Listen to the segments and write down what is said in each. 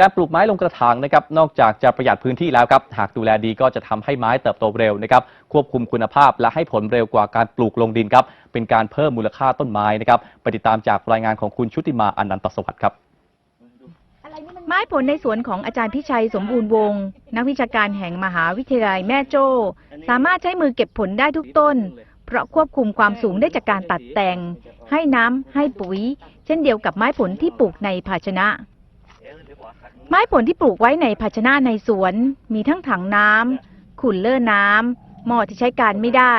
การปลูกไม้ลงกระถางนะครับนอกจากจะประหยัดพื้นที่แล้วครับหากดูแลดีก็จะทำให้ไม้เติบโตเร็วนะครับควบคุมคุณภาพและให้ผลเร็วกว่าการปลูกลงดินครับเป็นการเพิ่มมูลค่าต้นไม้นะครับไปติดตามจากรายงานของคุณชุติมาอนันตสวัสดิ์ครับไม้ผลในสวนของอาจารย์พิชัยสมบูรณ์วงศ์นักวิชาการแห่งมหาวิทยาลัยแม่โจ้สามารถใช้มือเก็บผลได้ทุกต้น เพราะควบคุมความสูงได้จากการตัดแต่ง ให้น้ำให้ปุ๋ย เช่นเดียวกับไม้ผลที่ปลูกในภาชนะ ไม้ผลที่ปลูกไว้ในภาชนะในสวน มีทั้งถังน้ำขุ่นเลอร์น้ำหม้อที่ใช้การไม่ได้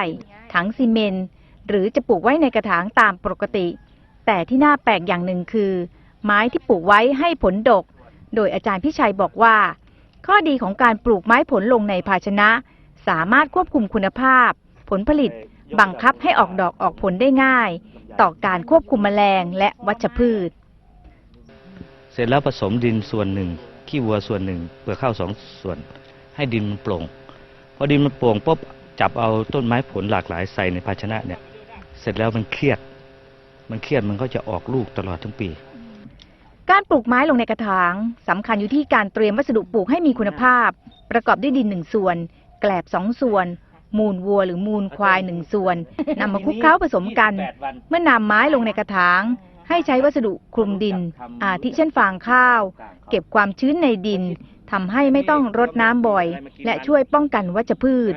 ถังซีเมนต์หรือจะปลูกไว้ในกระถางตามปกติ แต่ที่น่าแปลกอย่างหนึ่งคือ ไม้ที่ปลูกไว้ให้ผลดก โดยอาจารย์พิชัยบอกว่า ข้อดีของการปลูกไม้ผลลงในภาชนะ สามารถควบคุมคุณภาพ ผลผลิต บังคับให้ออกดอกออกผลได้ง่าย ต่อการควบคุมแมลงและวัชพืช เสร็จแล้วผสมดินส่วนหนึ่ง ขี้วัวส่วนหนึ่งเปลือกข้าวสองส่วน ให้ดินมันโปร่งพอดินมันโปร่งปุ๊บจับเอาต้นไม้ผลหลากหลายใส่ในภาชนะเนี่ย เสร็จแล้วมันเครียด มันเครียดมันก็จะออกลูกตลอดทั้งปี การปลูกไม้ลงในกระถางสำคัญอยู่ที่การเตรียมวัสดุปลูกให้มีคุณภาพ ประกอบด้วยดินหนึ่งส่วน แกลบสองส่วน มูลวัวหรือมูลควายหนึ่งส่วนนำมาคลุกเคล้าผสมกัน เมื่อนำไม้ลงในกระถาง ให้ใช้วัสดุคลุมดิน อาทิเช่นฟางข้าว เก็บความชื้นในดินทำให้ไม่ต้องรดน้ำบ่อย และช่วยป้องกันวัชพืช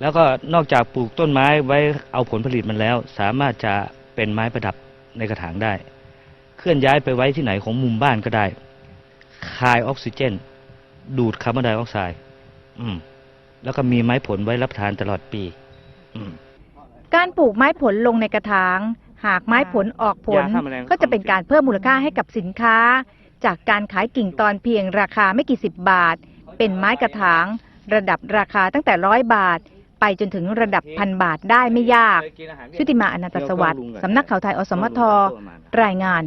แล้วก็นอกจากปลูกต้นไม้ไว้เอาผลผลิตมันแล้ว สามารถจะเป็นไม้ประดับในกระถางได้ เคลื่อนย้ายไปไว้ที่ไหนของมุมบ้านก็ได้ คายออกซิเจน ดูดคาร์บอนไดออกไซด์อืมแล้วก็มีไม้ผลไว้รับประทานตลอดปีอืมการปลูกไม้ผลลงในกระถาง หากไม้ผลออกผลยาฆ่าแมลงก็จะเป็นการเพิ่มมูลค่าให้กับสินค้า จากการขายกิ่งตอนเพียงราคาไม่กี่สิบบาท เป็นไม้กระถาง ระดับราคาตั้งแต่ร้อยบาท ไปจนถึงระดับพันบาทได้ไม่ยากชุติมาอนันตสวัสดิ์สำนักข่าวไทยอสมทรายงาน